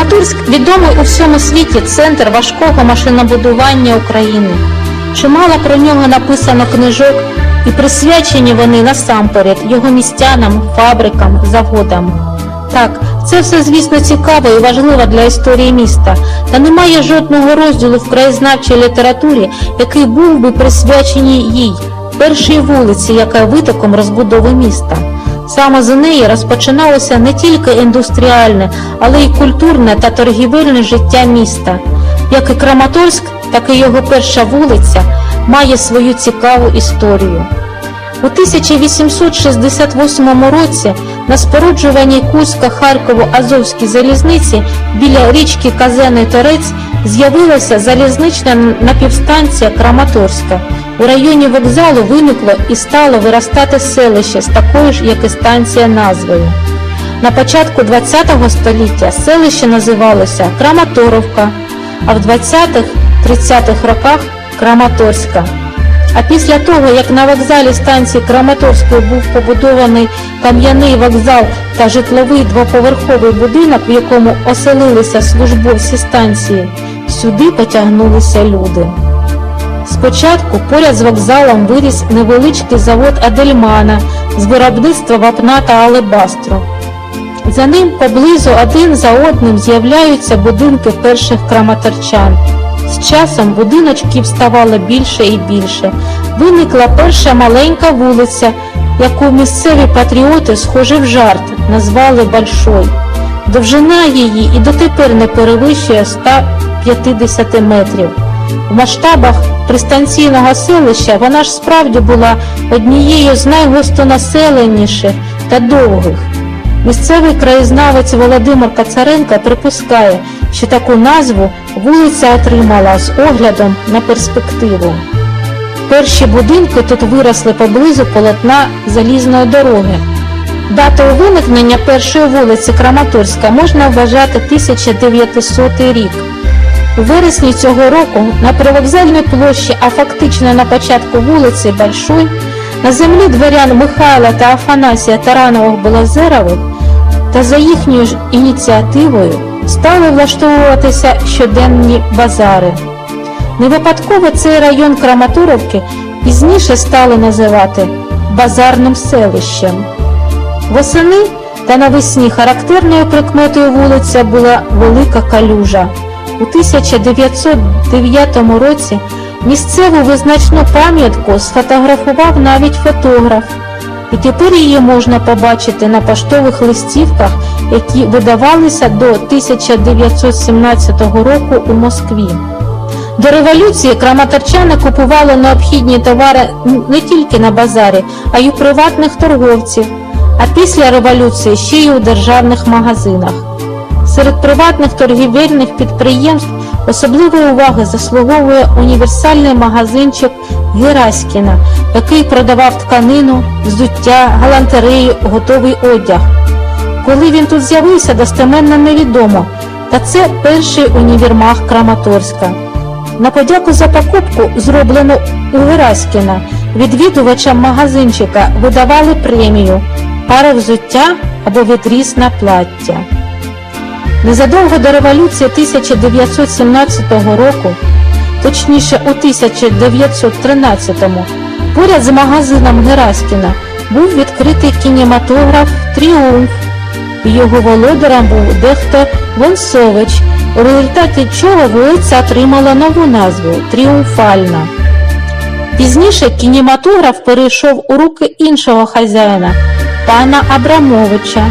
Краматорськ відомий у всьому світі центр важкого машинобудування України. Чимало про нього написано книжок, і присвячені вони насамперед його містянам, фабрикам, заводам. Так, це все, звісно, цікаво і важливо для історії міста, та немає жодного розділу в краєзнавчій літературі, який був би присвячений їй, першій вулиці, яка витоком розбудови міста. Саме з неї розпочиналося не тільки індустріальне, але й культурне та торгівельне життя міста. Як і Краматорськ, так і його перша вулиця має свою цікаву історію. У 1868 році на споруджуваній Кузько-Харково-Азовській залізниці біля річки Казений Торець з'явилася залізнична напівстанція Краматорська. У районі вокзалу виникло і стало виростати селище з такою ж, як і станція назвою. На початку ХХ століття селище називалося Краматоровка, а в 20-30-х роках Краматорська. А після того, як на вокзалі станції Краматорської був побудований кам'яний вокзал та житловий двоповерховий будинок, в якому оселилися службовці станції, сюди потягнулися люди. Спочатку поряд з вокзалом виріс невеличкий завод Адельмана з виробництва вапна та алебастру. За ним поблизу один за одним з'являються будинки перших краматорчан. З часом будиночків ставало більше і більше. Виникла перша маленька вулиця, яку місцеві патріоти, схожі в жарт, назвали Большой. Довжина її і дотепер не перевищує 150 метрів. В масштабах пристанційного селища вона ж справді була однією з найгустонаселеніших та довгих. Місцевий краєзнавець Володимир Кацаренко припускає, що таку назву вулиця отримала з оглядом на перспективу. Перші будинки тут виросли поблизу полотна залізної дороги. Датою виникнення першої вулиці Краматорська можна вважати 1900 рік. У вересні цього року на привокзальній площі, а фактично на початку вулиці Большой, на землі дворян Михайла та Афанасія Таранових Белозерових та за їхньою ж ініціативою стали влаштовуватися щоденні базари. Не випадково цей район Краматоровки пізніше стали називати базарним селищем. Восени та навесні характерною прикметою вулиця була Велика Калюжа. У 1909 році місцеву визначну пам'ятку сфотографував навіть фотограф. І тепер її можна побачити на поштових листівках, які видавалися до 1917 року у Москві. До революції краматорчани купували необхідні товари не тільки на базарі, а й у приватних торговців, а після революції ще й у державних магазинах. Серед приватних торгівельних підприємств особливої уваги заслуговує універсальний магазинчик Гераськіна, який продавав тканину, взуття, галантерею, готовий одяг. Коли він тут з'явився, достеменно невідомо, та це перший універмаг Краматорська. На подяку за покупку, зроблену у Гераськіна, відвідувачам магазинчика видавали премію, пару взуття або відріз на плаття. Незадовго до революції 1917 року, точніше у 1913-му, поряд з магазином Гераськіна був відкритий кінематограф Тріумф. Його володарем був дехто Вонсович, у результаті чого вулиця отримала нову назву Тріумфальна. Пізніше кінематограф перейшов у руки іншого хазяїна, пана Абрамовича.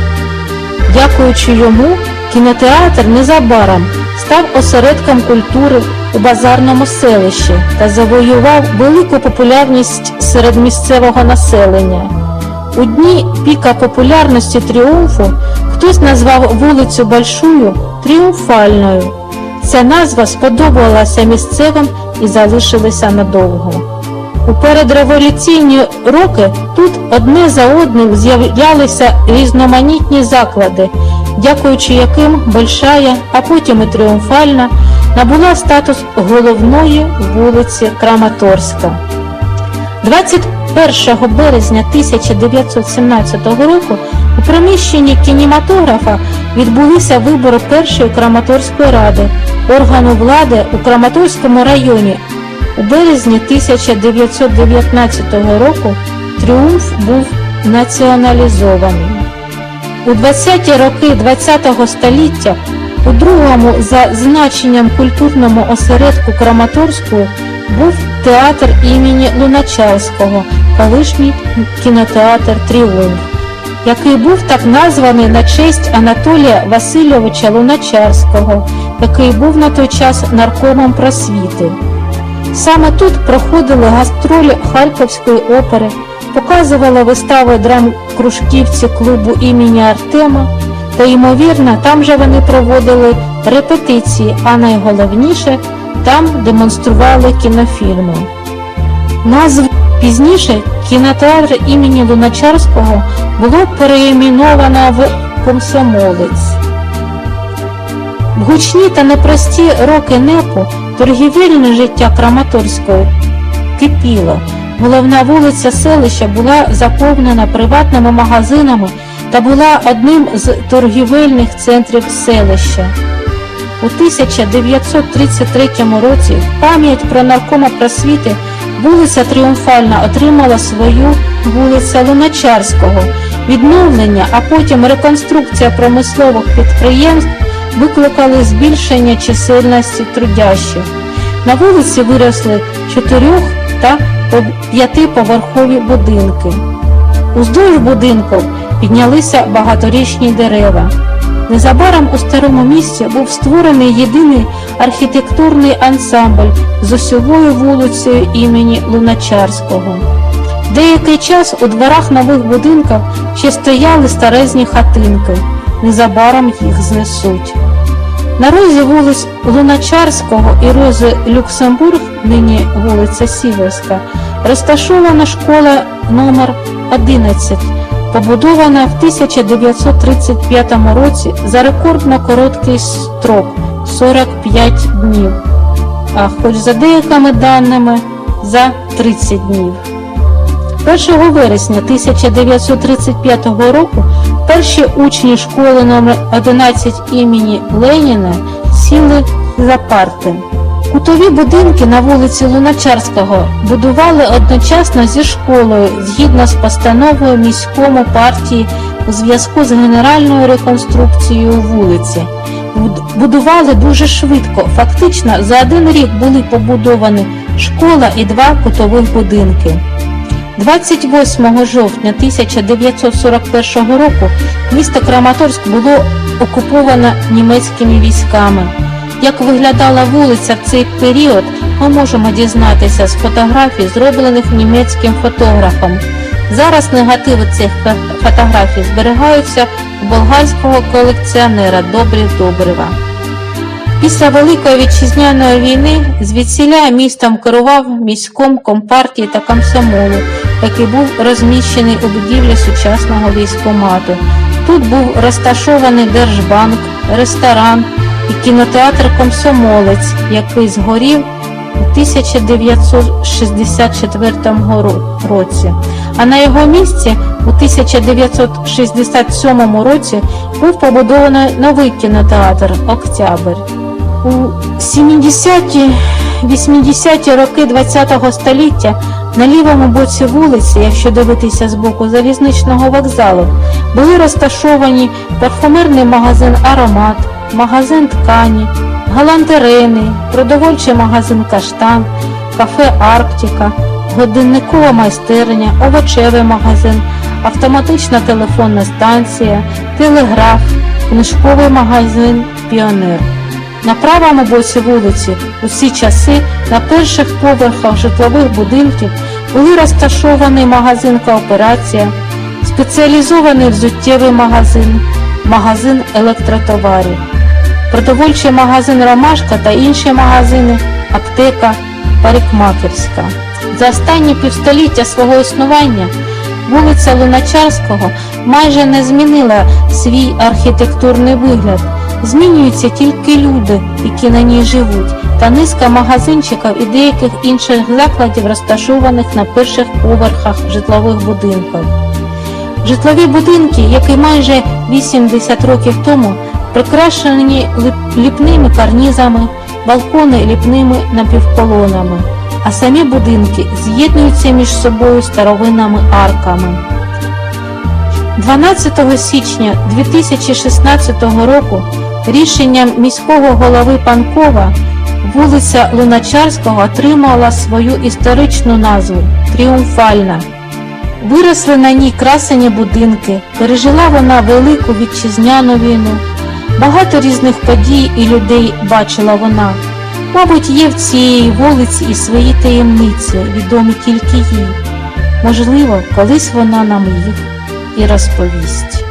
Дякуючи йому, кінотеатр незабаром став осередком культури у базарному селищі та завоював велику популярність серед місцевого населення. У дні піка популярності тріумфу хтось назвав вулицю Большую тріумфальною. Ця назва сподобалася місцевим і залишилася надовго. У передреволюційні роки тут одне за одним з'являлися різноманітні заклади, дякуючи яким Большая, а потім і Тріумфальна набула статус головної вулиці Краматорська. 21 березня 1917 року у приміщенні кінематографа відбулися вибори першої Краматорської ради, органу влади у Краматорському районі. У березні 1919 року тріумф був націоналізований. У 20-ті роки ХХ століття у другому за значенням культурному осередку Краматорської був театр імені Луначарського, колишній кінотеатр Тріумф, який був так названий на честь Анатолія Васильовича Луначарського, який був на той час наркомом просвіти. Саме тут проходили гастролі Харківської опери, показували вистави драм-кружківці клубу імені Артема, та, ймовірно, там же вони проводили репетиції, а найголовніше там демонстрували кінофільми. Назву пізніше кінотеатр імені Луначарського було переіменовано в Комсомолець. В гучні та непрості роки НЕПу торгівельне життя Краматорської кипіло. Головна вулиця селища була заповнена приватними магазинами та була одним з торгівельних центрів селища. У 1933 році в пам'ять про наркома просвіти вулиця Тріумфальна отримала свою вулиця Луначарського. Відновлення, а потім реконструкція промислових підприємств викликали збільшення чисельності трудящих. На вулиці виросли чотирьох та п'ятиповерхові будинки. Уздовж будинків піднялися багаторічні дерева. Незабаром у старому місті був створений єдиний архітектурний ансамбль з осьовою вулицею імені Луначарського. Деякий час у дворах нових будинків ще стояли старезні хатинки, незабаром їх знесуть. На розі вулиць Луначарського і рози Люксембург, нині вулиця Сіверська, розташована школа номер 11 побудована в 1935 році за рекордно короткий строк 45 днів, а хоч за деякими даними за 30 днів. 1 вересня 1935 року перші учні школи номер 11 імені Леніна сіли за парти. Кутові будинки на вулиці Луначарського будували одночасно зі школою згідно з постановою міському партії у зв'язку з генеральною реконструкцією вулиці. Будували дуже швидко. Фактично за один рік були побудовані школа і два кутових будинки. 28 жовтня 1941 року місто Краматорськ було окуповано німецькими військами. Як виглядала вулиця в цей період, ми можемо дізнатися з фотографій, зроблених німецьким фотографом. Зараз негативи цих фотографій зберігаються у болгарського колекціонера Добрі Добрива. Після Великої вітчизняної війни звідсіля містом керував міськом компартії та комсомолу, який був розміщений у будівлі сучасного військомату. Тут був розташований Держбанк, ресторан і кінотеатр Комсомолець, який згорів у 1964 році. А на його місці у 1967 році був побудований новий кінотеатр Октябрь. У 70-ті 80-ті роки ХХ століття на лівому боці вулиці, якщо дивитися з боку залізничного вокзалу, були розташовані парфумерний магазин Аромат, магазин ткані, галантерейний, продовольчий магазин Каштан, кафе Арктика, годинникова майстерня, овочевий магазин, автоматична телефонна станція, телеграф, книжковий магазин Піонер. На правому боці вулиці усі часи на перших поверхах житлових будинків були розташований магазин Кооперація, спеціалізований взуттєвий магазин, магазин електротоварів, продовольчий магазин Ромашка та інші магазини, аптека, парикмахерська. За останні півстоліття свого існування вулиця Луначарського майже не змінила свій архітектурний вигляд. Змінюються тільки люди, які на ній живуть, та низка магазинчиків і деяких інших закладів, розташованих на перших поверхах житлових будинків. Житлові будинки, як і майже 80 років тому, прикрашені ліпними карнізами, балкони ліпними напівколонами, а самі будинки з'єднуються між собою старовинними арками. 12 січня 2016 року рішенням міського голови Панкова вулиця Луначарського отримала свою історичну назву Тріумфальна. Виросли на ній красені будинки, пережила вона велику вітчизняну війну. Багато різних подій і людей бачила вона. Мабуть, є в цій вулиці і свої таємниці, відомі тільки їй. Можливо, колись вона нам їх і розповість.